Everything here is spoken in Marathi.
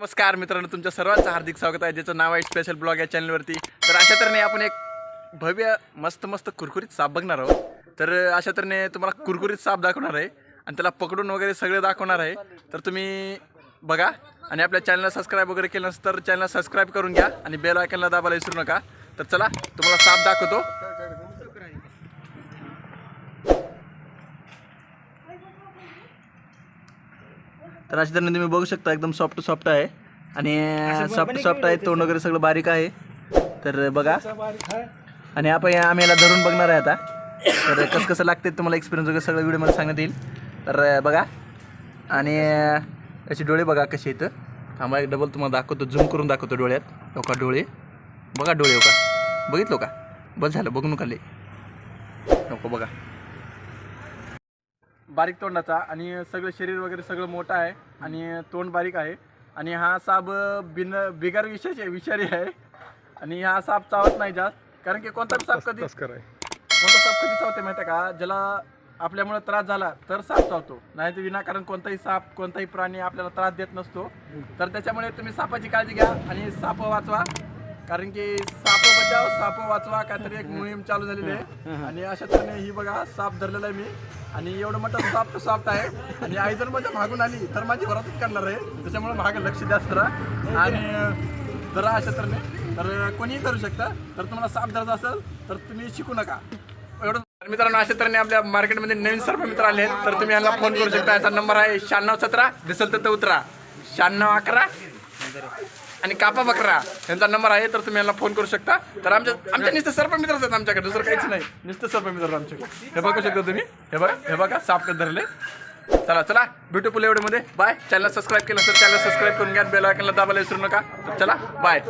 नमस्कार मित्रांनो तुमच्या सर्वांचं हार्दिक स्वागत आहे ज्याचं नाव आहे स्पेशल ब्लॉग या चॅनलवरती तर अशा तऱ्हेने आपण एक भव्य मस्त मस्त कुरकुरीत साप बघणार आहोत. तर अशा तऱ्हेने तुम्हाला कुरकुरीत साप दाखवणार आहे आणि त्याला पकडून वगैरे सगळे दाखवणार आहे. तर तुम्ही बघा आणि आपल्या चॅनलला सबस्क्राईब वगैरे केलं नसेल तर चॅनलला सबस्क्राईब करून घ्या आणि बेल आयकनला दाबायला विसरू नका. तर चला तुम्हाला साप दाखवतो. तर अशा तऱ्हेने तुम्ही बघू शकता एकदम सॉफ्ट सॉफ्ट आहे. आणि सॉफ्ट सॉफ्ट आहे तोंड वगैरे सगळं बारीक आहे. तर बघा. आणि आपण या आम्ही याला धरून बघणार आहे आता. तर कसं कसं लागते तुम्हाला एक्सपिरियन्स वगैरे सगळं व्हिडिओमध्ये सांगण्यात येईल. तर बघा. आणि याचे डोळे बघा कसे आहेत. थांबा एक डबल तुम्हाला दाखवतो झूम करून दाखवतो डोळ्यात. हो का डोळे. बघा डोळे हो का बघितलो का? बस झालं बघू नका लय. नको बघा. बारीक तोंडाचा आणि सगळं शरीर वगैरे सगळं मोठं आहे आणि तोंड बारीक आहे. आणि हा साप बिन बिगर विषयाचे विषारी आहे. आणि हा साप चावत नाही जास्त. कारण की कोणता साप कधी आहे. कोणता साप कधी चावते माहिती आहे का? ज्याला आपल्यामुळे त्रास झाला तर साप चावतो. नाही तर विनाकारण कोणताही साप कोणताही प्राणी आपल्याला त्रास देत नसतो. तर त्याच्यामुळे तुम्ही सापाची काळजी घ्या आणि साप वाचवा. कारण की साप बचाव साप वाचवा. काहीतरी एक मोहीम चालू झालेली आहे. आणि अशा तऱ्हेने ही बघा साप धरलेला आहे मी. आणि एवढं मोठं सॉफ्ट सॉफ्ट आहे. आणि आई जर माझ्या मागून आली तर माझी वरातच करणार आहे. त्याच्यामुळे मागं लक्ष जास्त राहा आणि जरा अशा तऱ्हेने. तर कोणीही करू शकता. तर तुम्हाला साप धरायचा असेल तर तुम्ही शिकू नका. एवढं तर मित्रांनो अशा तऱ्हेने आपल्या मार्केटमध्ये नवीन सर्प मित्र आले आहेत. तर तुम्ही यांना फोन करू शकता. याचा नंबर आहे शहाण्णव सतरा. दिसेल तर ते उतरा. शहाण्णव अकरा. आणि कापा बकरा. यांचा नंबर आहे तर तुम्ही यांना फोन करू शकता. तर आमच्या आमच्या नुसतं सर्प मित्रच आहेत आमच्याकडे दुसरं काहीच नाही. नुसतं सर्प मित्र आमच्याकडे. हे बघू शकता तुम्ही. हे बघा हे बघा साप धरले? चला चला. ब्युटिफुल एवढे बाय. चॅनल सबस्क्राईब केलं तर चॅनल सबस्क्राईब करून घ्या बेल आयकनला दाबायला विसरू नका. चला बाय